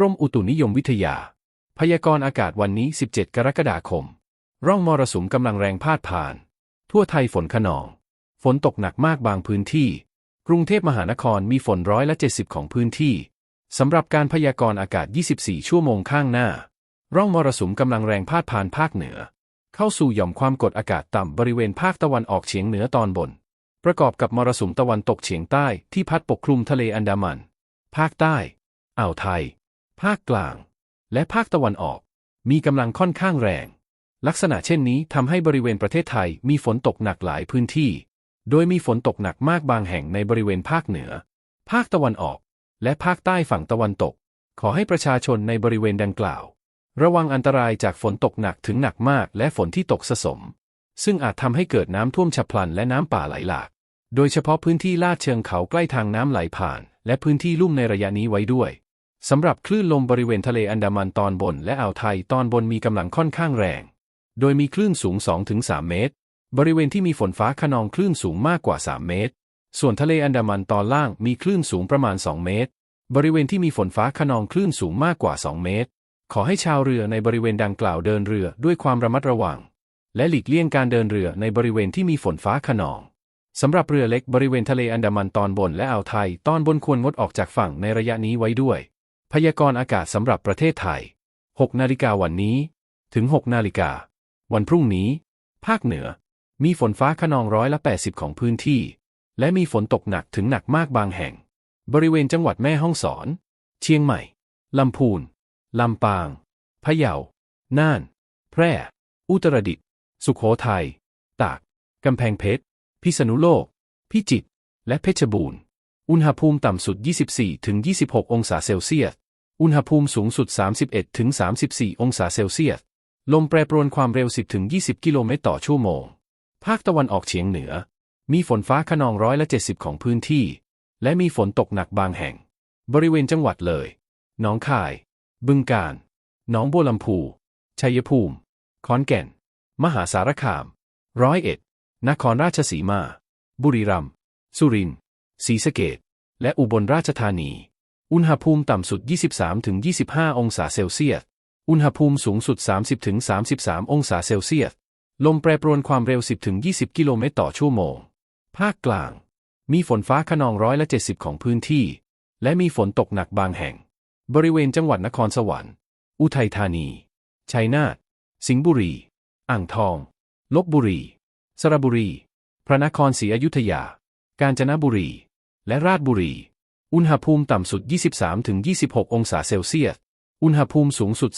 รมอุตุนิยมวิทยา พยากรณ์อากาศวันนี้ 17 กรกฎาคม ร่องมรสุมกำลังแรงพาดผ่าน ทั่วไทยฝนขนอง ฝนตกหนักมากบางพื้นที่ กรุงเทพมหานครมีฝนร้อยละ 70 ของพื้นที่ สำหรับการพยากรณ์อากาศ 24 ชั่วโมงข้างหน้า ร่องมรสุมกำลังแรงพาดผ่านภาคเหนือ เข้าสู่หย่อมความกดอากาศต่ำบริเวณภาคตะวันออกเฉียงเหนือตอนบน ประกอบกับมรสุมตะวันตกเฉียงใต้ที่พัดปกคลุมทะเลอันดามัน ภาคใต้ อ่าวไทย ภาคกลาง และภาคตะวันออก มีกำลังค่อนข้างแรง ลักษณะเช่นนี้ทำให้บริเวณประเทศไทยมีฝนตกหนักหลายพื้นที่ โดยมีฝนตกหนักมากบางแห่งในบริเวณภาคเหนือ ภาคตะวันออก และภาคใต้ฝั่งตะวันตก ขอให้ประชาชนในบริเวณดังกล่าว ระวังอันตรายจากฝนตกหนักถึงหนักมากและฝนที่ตกสะสม ซึ่งอาจทำให้เกิดน้ำท่วมฉับพลันและน้ำป่าไหลหลาก โดยเฉพาะพื้นที่ลาดเชิงเขาใกล้ทางน้ำไหลผ่าน และพื้นที่ลุ่มในระยะนี้ไว้ด้วย สำหรับคลื่นลมบริเวณทะเลอันดามันตอนบนและอ่าวไทยตอนบนมีกำลังค่อนข้างแรง โดยมีคลื่นสูง 2-3 เมตร บริเวณที่มีฝนฟ้าขนองคลื่นสูงมากกว่า 3 เมตร ส่วนทะเลอันดามันตอนล่างมีคลื่นสูงประมาณ 2 เมตร บริเวณที่มีฝนฟ้าขนองคลื่นสูงมากกว่า 2 เมตร ขอให้ชาวเรือในบริเวณดังกล่าวเดินเรือด้วยความระมัดระวัง และหลีกเลี่ยงการเดินเรือในบริเวณที่มีฝนฟ้าขนองสำหรับเรือเล็กบริเวณทะเลอันดามันตอนบนและอ่าวไทย ตอนบนควรงดออกจากฝั่งในระยะนี้ไว้ด้วย พยากรณ์อากาศสำหรับประเทศไทย 6 นาฬิกาวันนี้ ถึง 6 นาฬิกา วันพรุ่งนี้ ภาคเหนือ มีฝนฟ้าขนองร้อยละ 80 ของพื้นที่ และมีฝนตกหนักถึงหนักมากบางแห่ง บริเวณจังหวัดแม่ฮ่องสอน เชียงใหม่ ลำพูน ลำปาง พะเยา น่าน แพร่ อุตรดิตถ์ สุขโขทัย ตาก กำแพงเพชร พิษณุโลก พิจิตร และเพชรบูรณ์ อุณหภูมิต่ำสุด 24-26 องศาเซลเซียส อุณหภูมิสูงสุด 31-34 องศาเซลเซียส ลมแปรปรวนความเร็ว 10-20 กิโลเมตรต่อชั่วโมง ภาคตะวันออกเฉียงเหนือ มีฝนฟ้าขนองร้อยละ 70 ของพื้นที่ และมีฝนตกหนักบางแห่ง บริเวณจังหวัดเลย หนองคาย บึงกาฬ หนองบัวลำพู ชัยภูมิ ขอนแก่น มหาสารคาม ร้อยเอ็ด นครราชสีมา บุรีรัมย์ สุรินทร์ ศรีสะเกษและอุบลราชธานี อุณหภูมิต่ำสุด 23-25 องศาเซลเซียส อุณหภูมิสูงสุด 30-33 องศาเซลเซียส ลมแปรปรวนความเร็ว 10-20 กิโลเมตรต่อชั่วโมง ภาคกลาง มีฝนฟ้าขนองร้อยละ 70 ของพื้นที่ และมีฝนตกหนักบางแห่ง บริเวณจังหวัดนครสวรรค์ อุทัยธานี ชัยนาท สิงห์บุรี อ่างทอง ลบบุรี สระบุรี พระนครศรีอยุธยา กาญจนบุรี และราชบุรี อุณหภูมิต่ำสุด 23-26 องศาเซลเซียส อุณหภูมิสูงสุด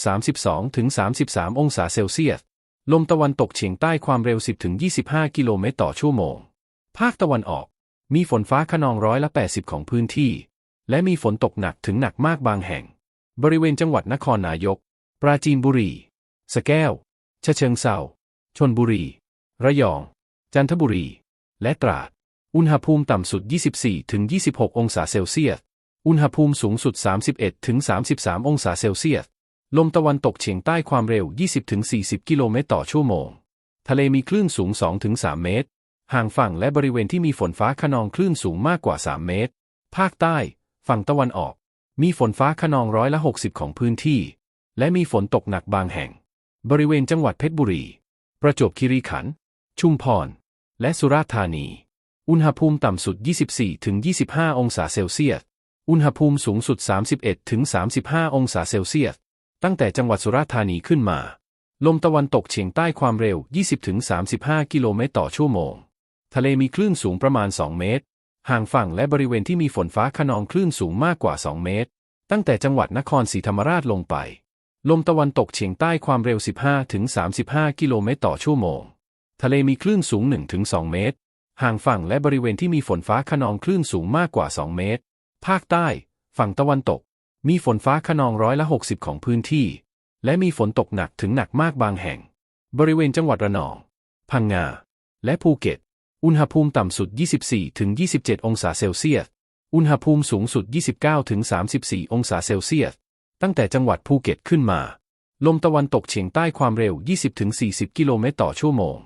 32-33 องศาเซลเซียส ลมตะวันตกเฉียงใต้ความเร็ว 10-25 กิโลเมตรต่อชั่วโมง ภาคตะวันออก มีฝนฟ้าขนองร้อยละ 80 ของพื้นที่ และมีฝนตกหนักถึงหนักมากบางแห่ง บริเวณจังหวัดนครนายก ปราจีนบุรี สแก้วชะเชิงเซาชนบุรี ระยอง จันทบุรี และตราด อุณหภูมิต่ำสุด 24-26องศาเซลเซียส อุณหภูมิสูงสุด 31-33องศาเซลเซียส ลมตะวันตกเฉียงใต้ความเร็ว 20-40กิโลเมตรต่อชั่วโมง ทะเลมีคลื่นสูง 2-3เมตร ห่างฝั่งและบริเวณที่มีฝนฟ้าขนองคลื่นสูงมากกว่า 3 เมตร ภาคใต้ ฝั่งตะวันออก มีฝนฟ้าขนองร้อยละ 60 ของพื้นที่ และมีฝนตกหนักบางแห่ง บริเวณจังหวัดเพชรบุรี ประจวบคีรีขันธ์ ชุมพร และสุราษฎร์ธานี อุณหภูมิต่ำสุด 24-25 องศาเซลเซียส อุณหภูมิสูงสุด 31-35 องศาเซลเซียส ตั้งแต่จังหวัดสุราษฎร์ธานีขึ้นมา ลมตะวันตกเฉียงใต้ความเร็ว 20-35 กิโลเมตรต่อชั่วโมง ทะเลมีคลื่นสูงประมาณ 2 เมตร ห่างฝั่งและบริเวณที่มีฝนฟ้าขนองคลื่นสูงมากกว่า 2 เมตร ตั้งแต่จังหวัดนครศรีธรรมราชลงไป ลมตะวันตกเฉียงใต้ความเร็ว 15-35 กิโลเมตรต่อชั่วโมง ทะเลมีคลื่นสูง 1-2 เมตร ห่างฝั่งและบริเวณที่มีฝนฟ้าขนองคลื่นสูงมากกว่า 2 เมตร ภาคใต้ ฝั่งตะวันตก มีฝนฟ้าขนองร้อยละ 60 ของพื้นที่ และมีฝนตกหนักถึงหนักมากบางแห่ง บริเวณจังหวัดระนอง พังงา และภูเก็ต อุณหภูมิต่ำสุด 24-27 องศาเซลเซียส อุณหภูมิสูงสุด 29-34 องศาเซลเซียส ตั้งแต่จังหวัดภูเก็ตขึ้นมา ลมตะวันตกเฉียงใต้ความเร็ว 20-40 กิโลเมตรต่อชั่วโมง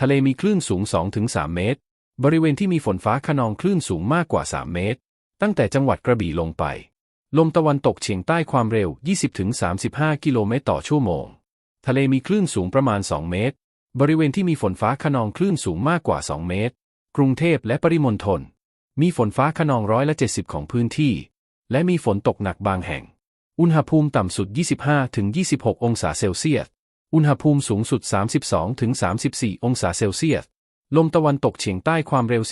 ทะเลมีคลื่นสูง 2-3 เมตร บริเวณที่มีฝนฟ้าขนองคลื่นสูงมากกว่า 3 เมตร ตั้งแต่จังหวัดกระบี่ลงไป ลมตะวันตกเฉียงใต้ความเร็ว 20-35 กิโลเมตรต่อชั่วโมง ทะเลมีคลื่นสูงประมาณ 2 เมตร บริเวณที่มีฝนฟ้าขนองคลื่นสูงมากกว่า 2 เมตร กรุงเทพและปริมณฑล มีฝนฟ้าขนองร้อยละ 70 ของพื้นที่ และมีฝนตกหนักบางแห่ง อุณหภูมิต่ำสุด 25-26 องศาเซลเซียส อุณหภูมิสูงสุด 32-34 องศาเซลเซียส ลมตะวันตกเฉียงใต้ความเร็ว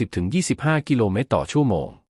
10-25 กิโลเมตรต่อชั่วโมง